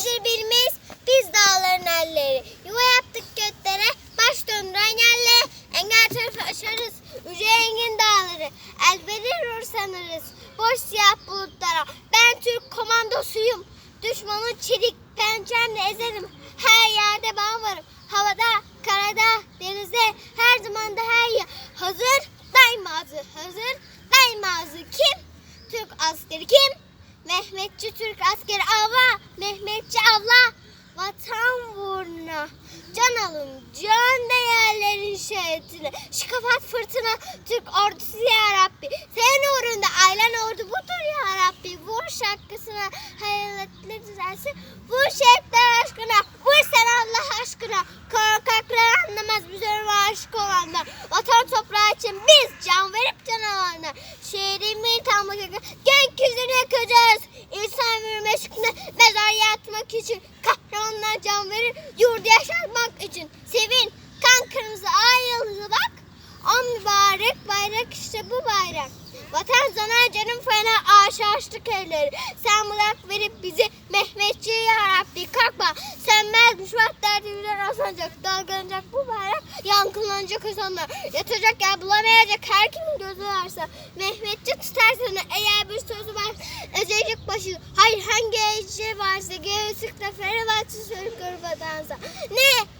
nedir bilmeyiz biz dağların elleri. Yuva yaptık göklere baş döndüren yerlere. Engel tarafı aşarız yüce engin dağları. El verir sanırız boş siyah bulutlara. Ben Türk komandosuyum. Düşmanı çelik pençemle ezerim. Her yerde ben varım. Havada, karada, denizde, her zaman da her yer. Hazır, daima hazır. Hazır, daima hazır. Kim? Türk askeri kim? Mehmetçi Türk askeri avla. Mehmetçi avla. Vatan uğruna. Can alın, can değerlerin şehitine. Şikafat fırtına, Türk ordusu ya Rabbi. Senin uğrunda ailen ordu budur ya Rabbi. Vur şarkısına, hayaletler düzelsin. Vur şehitler aşkına, vur sen Allah aşkına. Korkaklar anlamaz biz ölüme aşık olanlar. Vatan toprağı için biz can verip can alanlar. Şehrimin tam gökyüzüne yakacağız. İnsan bir meşkine mezar yatmak için. Kahramanlar can verir yurdu yaşatmak için. Sevin kan kırmızı ay yıldızı bak. O mübarek bayrak işte bu bayrak. Vatan sana canım fena aşağı açtık elleri. Sen bırak verip bizi Mehmetçi ya Rabbi kalkma. Senmezmiş bak derdimden asanacak. Dalgalanacak bu bayrak yankılanacak ezanlar. Yatacak yer bulamayacak her kimin gözü varsa. Mehmetçi tutar sana eğer bir sözü var. Başı. Hayır hangi ece varsa göğüslükle fenerbahçe sönük vatansa. Ne? Urdun, Türk'üm,